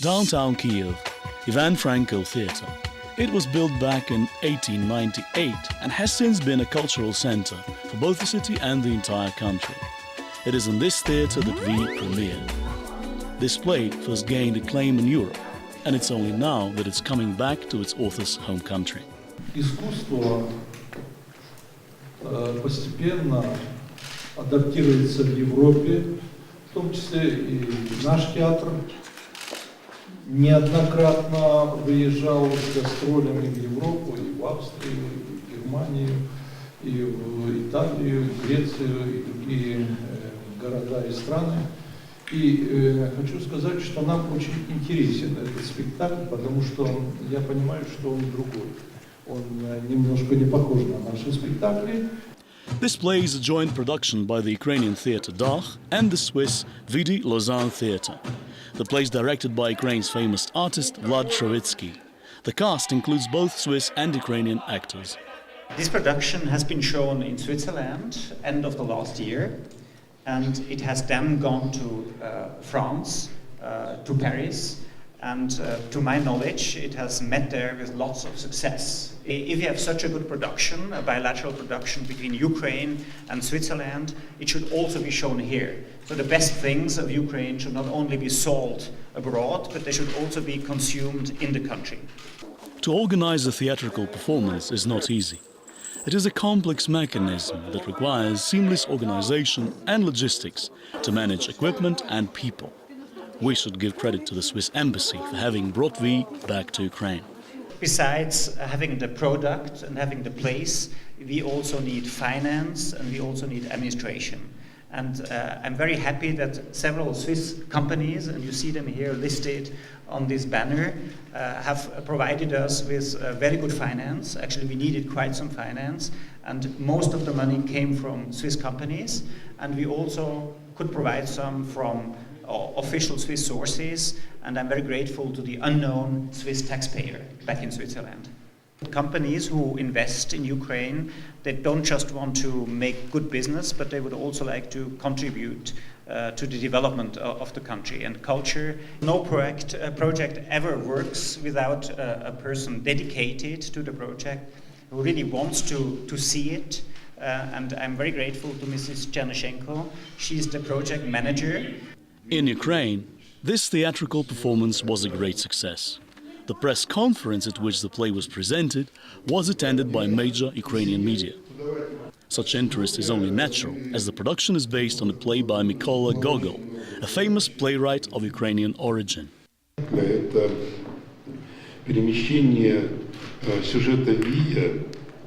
Downtown Kiev, Ivan Frankel Theatre. It was built back in 1898 and has since been a cultural center for both the city and the entire country. It is in this theatre that we premiered. This play first gained acclaim in Europe, and it's only now that it's coming back to its author's home country. искусство э, постепенно адаптируется в Европе, в том числе и наш театр неоднократно выезжал с гастролями в Европу, и в Австрию, и в Германию, и в Италию, в Грецию, и другие э, города и страны. И э, хочу сказать, что нам очень интересен этот спектакль, потому что я понимаю, что он другой. Он э, немножко не похож на наши спектакли. This play is a joint production by the Ukrainian theatre Dach and the Swiss Vidi Lausanne Theatre. The play is directed by Ukraine's famous artist Vlad Trovitsky. The cast includes both Swiss and Ukrainian actors. This production has been shown in Switzerland end of the last year, and it has then gone to uh, France, uh, to Paris, and uh, to my knowledge, it has met there with lots of success. If you have such a good production, a bilateral production between Ukraine and Switzerland, it should also be shown here. So the best things of Ukraine should not only be sold abroad, but they should also be consumed in the country. To organize a theatrical performance is not easy. It is a complex mechanism that requires seamless organization and logistics to manage equipment and people. We should give credit to the Swiss embassy for having brought V back to Ukraine. Besides having the product and having the place, we also need finance and we also need administration. And uh, I'm very happy that several Swiss companies, and you see them here listed on this banner, uh, have provided us with uh, very good finance. Actually, we needed quite some finance, and most of the money came from Swiss companies, and we also could provide some from official Swiss sources, and I'm very grateful to the unknown Swiss taxpayer back in Switzerland. Companies who invest in Ukraine, they don't just want to make good business, but they would also like to contribute uh, to the development of, of the country and culture. No project, uh, project ever works without uh, a person dedicated to the project who really wants to, to see it. Uh, and I'm very grateful to Mrs. Chernyshenko. She's the project manager. In Ukraine, this theatrical performance was a great success. The press conference at which the play was presented was attended by major Ukrainian media. Such interest is only natural, as the production is based on a play by Mykola Gogol, a famous playwright of Ukrainian origin. Это перемещение э, сюжета Вия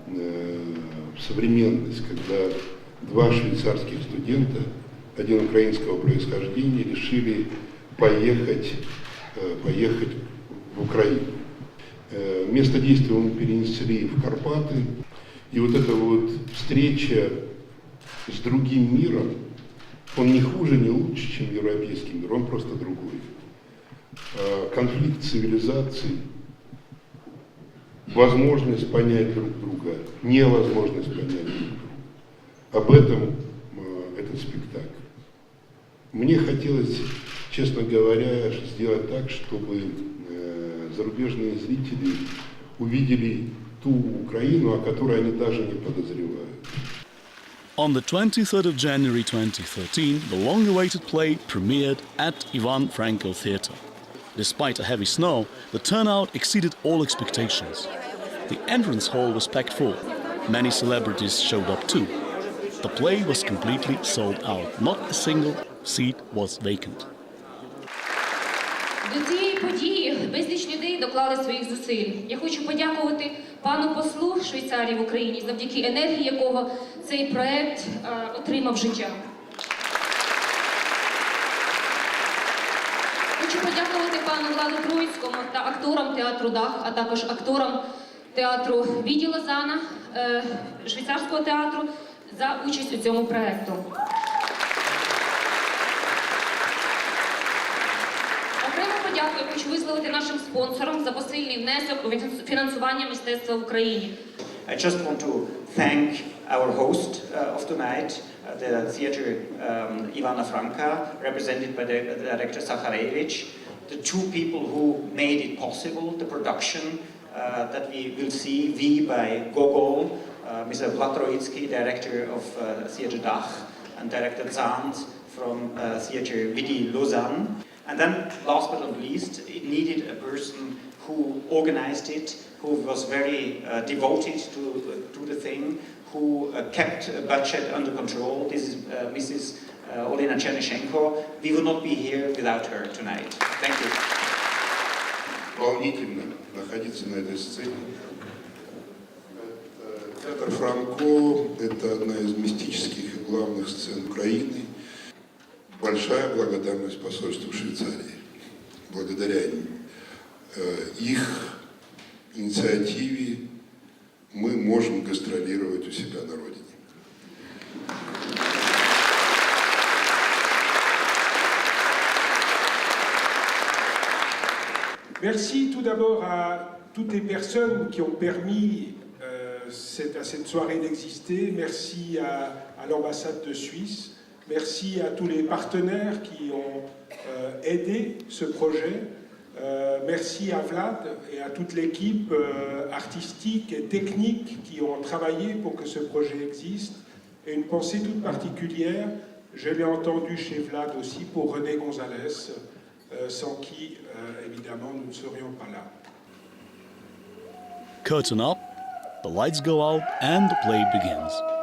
э, в современность, когда два швейцарских студента, один украинского происхождения, решили поехать, э, поехать в Украину. Э, Место действия мы перенесли в Карпаты, и вот эта вот встреча с другим миром, он не хуже, не лучше, чем европейский мир, он просто другой. Э, конфликт цивилизаций, возможность понять друг друга, невозможность понять друг друга. Об этом этот спектакль. Мне хотелось, честно говоря, сделать так, чтобы э, зарубежные зрители увидели ту Украину, о которой они даже не подозревают. On the 23rd of January 2013, the long awaited play premiered at Ivan Frankel Theatre. Despite a heavy snow, the turnout exceeded all expectations. The entrance hall was packed full. Many celebrities showed up too. The play was completely sold out. Not a single seat was vacant. До цієї події безліч людей доклали своїх зусиль. Я хочу подякувати пану послу Швейцарії в Україні, завдяки енергії якого цей проект е, отримав життя. Хочу подякувати пану Владу Троїцькому та акторам театру Дах, а також акторам театру Віді Лозана, е, швейцарського театру за участь у цьому проекту. Окремо подяку я хочу висловити нашим спонсорам за посильний внесок у фінансування мистецтва в Україні. I just want to thank our host uh, of tonight, uh, the theater um, Ivana Franka, represented by the, the director Sakharevich, the two people who made it possible, the production uh, that we will see, V by Gogol, uh, Mr. Vlad Troitsky, director of uh, Theatre Dach, and director Zand from uh, Theatre Vidi Lausanne. And then, last but not least, it needed a person who organized it, who was very uh, devoted to, to the thing, who uh, kept a budget under control. This is uh, Mrs. Uh, Olena Chernyshenko. We would not be here without her tonight. Thank you. волнительно находиться на этой сцене. Это Театр Франко – это одна из мистических и главных сцен Украины. Большая благодарность посольству Швейцарии. Благодаря им, э, их инициативе мы можем гастролировать у себя на родине. Merci tout d'abord à toutes les personnes qui ont permis euh, cette- à cette soirée d'exister. Merci à, à l'ambassade de Suisse. Merci à tous les partenaires qui ont euh, aidé ce projet. Euh, merci à Vlad et à toute l'équipe euh, artistique et technique qui ont travaillé pour que ce projet existe. Et une pensée toute particulière, je l'ai entendu chez Vlad aussi, pour René Gonzalez, sans qui, évidemment, nous ne serions pas là. Curtain up, the lights go out, and the play begins.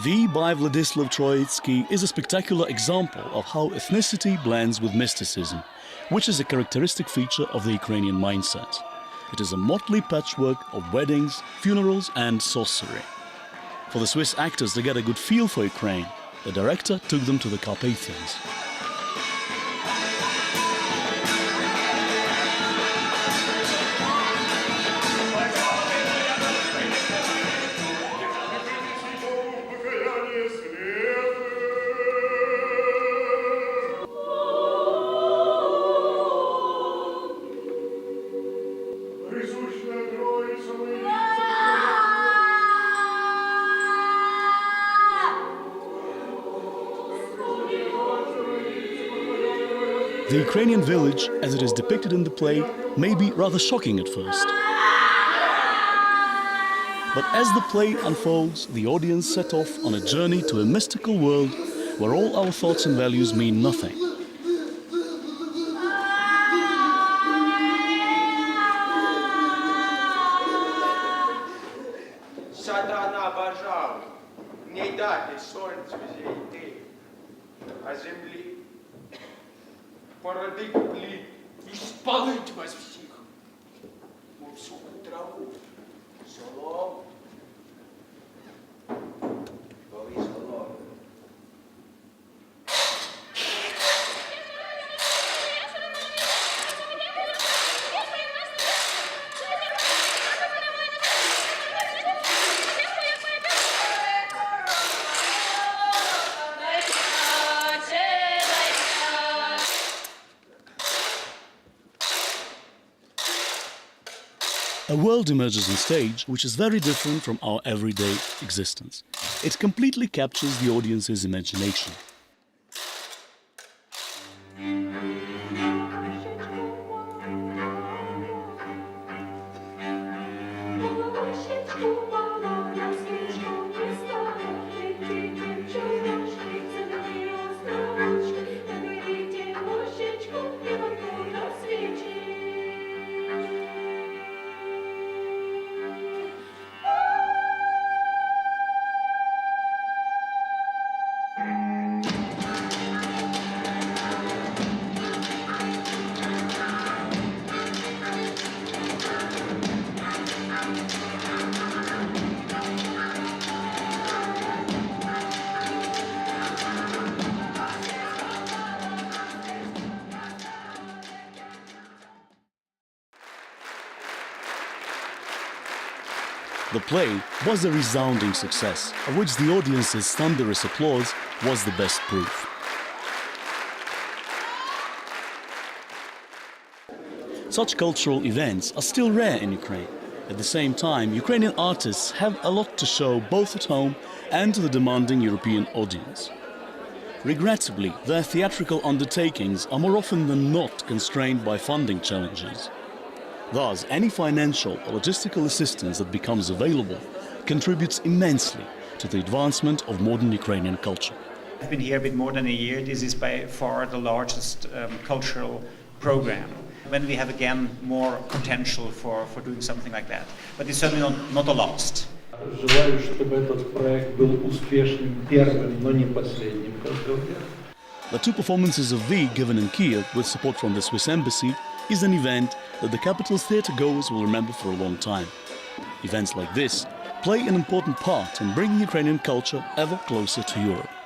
V by Vladislav Troitsky is a spectacular example of how ethnicity blends with mysticism, which is a characteristic feature of the Ukrainian mindset. It is a motley patchwork of weddings, funerals, and sorcery. For the Swiss actors to get a good feel for Ukraine, the director took them to the Carpathians. The Ukrainian village, as it is depicted in the play, may be rather shocking at first. But as the play unfolds, the audience set off on a journey to a mystical world where all our thoughts and values mean nothing. A world emerges on stage, which is very different from our everyday existence. It completely captures the audience's imagination. The play was a resounding success, of which the audience's thunderous applause was the best proof. Such cultural events are still rare in Ukraine. At the same time, Ukrainian artists have a lot to show both at home and to the demanding European audience. Regrettably, their theatrical undertakings are more often than not constrained by funding challenges. Thus, any financial or logistical assistance that becomes available contributes immensely to the advancement of modern Ukrainian culture. I've been here a bit more than a year. This is by far the largest um, cultural program. When we have again more potential for, for doing something like that. But it's certainly not, not a lost. Желаю, чтобы этот проект был успешным первым, но не последним, как говорят. The two performances of V given in Kiev with support from the Swiss embassy is an event that the capital's theatre goers will remember for a long time. Events like this play an important part in bringing Ukrainian culture ever closer to Europe.